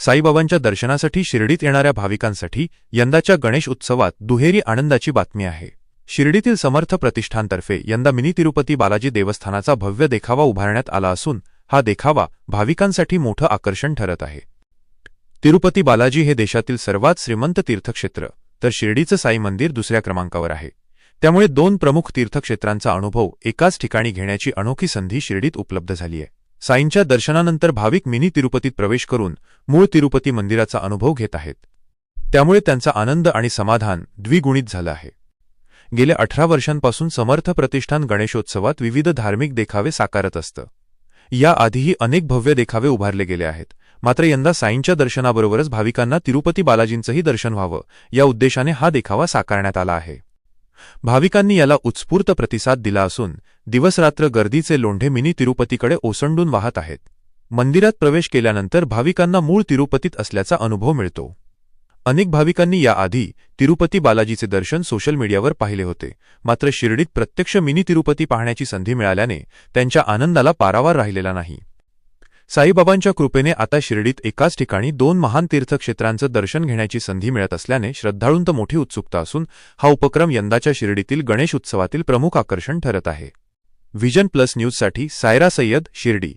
साईबाबांच्या दर्शनासाठी शिर्डीत येणाऱ्या भाविकांसाठी यंदाच्या गणेश उत्सवात दुहेरी आनंदाची बातमी आहे. शिर्डीतील समर्थ प्रतिष्ठानतर्फे यंदा मिनी तिरुपती बालाजी देवस्थानाचा भव्य देखावा उभारण्यात आला असून हा देखावा भाविकांसाठी मोठं आकर्षण ठरत आहे. तिरुपती बालाजी हे देशातील सर्वात श्रीमंत तीर्थक्षेत्र तर शिर्डीचं साई मंदिर दुसऱ्या क्रमांकावर आहे. त्यामुळे दोन प्रमुख तीर्थक्षेत्रांचा अनुभव एकाच ठिकाणी घेण्याची अनोखी संधी शिर्डीत उपलब्ध झाली आहे. साईंच्या दर्शनानंतर भाविक मिनी तिरुपतीत प्रवेश करून मूळ तिरुपती मंदिराचा अनुभव घेत आहेत. त्यामुळे त्यांचा आनंद आणि समाधान द्विगुणित झालं आहे. गेल्या अठरा वर्षांपासून समर्थ प्रतिष्ठान गणेशोत्सवात विविध धार्मिक देखावे साकारत असतं. याआधीही अनेक भव्य देखावे उभारले गेले आहेत. मात्र यंदा साईंच्या दर्शनाबरोबरच भाविकांना तिरुपती बालाजींचंही दर्शन व्हावं या उद्देशाने हा देखावा साकारण्यात आला आहे. भाविकांनी याला उत्स्फूर्त प्रतिसाद दिला असून दिवसरात्र गर्दीचे लोंढे मिनी तिरुपतीकडे ओसंडून वाहत आहेत. मंदिरात प्रवेश केल्यानंतर भाविकांना मूळ तिरुपतीत असल्याचा अनुभव मिळतो. अनेक भाविकांनी याआधी तिरुपती बालाजीचे दर्शन सोशल मीडियावर पाहिले होते. मात्र शिर्डीत प्रत्यक्ष मिनी तिरुपती पाहण्याची संधी मिळाल्याने त्यांच्या आनंदाला पारावार राहिलेला नाही. साईबाबांच्या कृपेने आता शिर्डीत एकाच ठिकाणी दोन महान तीर्थक्षेत्रांचं दर्शन घेण्याची संधी मिळत असल्याने श्रद्धाळूंत मोठी उत्सुकता असून हा उपक्रम यंदाच्या शिर्डीतील गणेश उत्सवातील प्रमुख आकर्षण ठरत आहे. व्हिजन प्लस न्यूजसाठी सायरा सय्यद शिर्डी.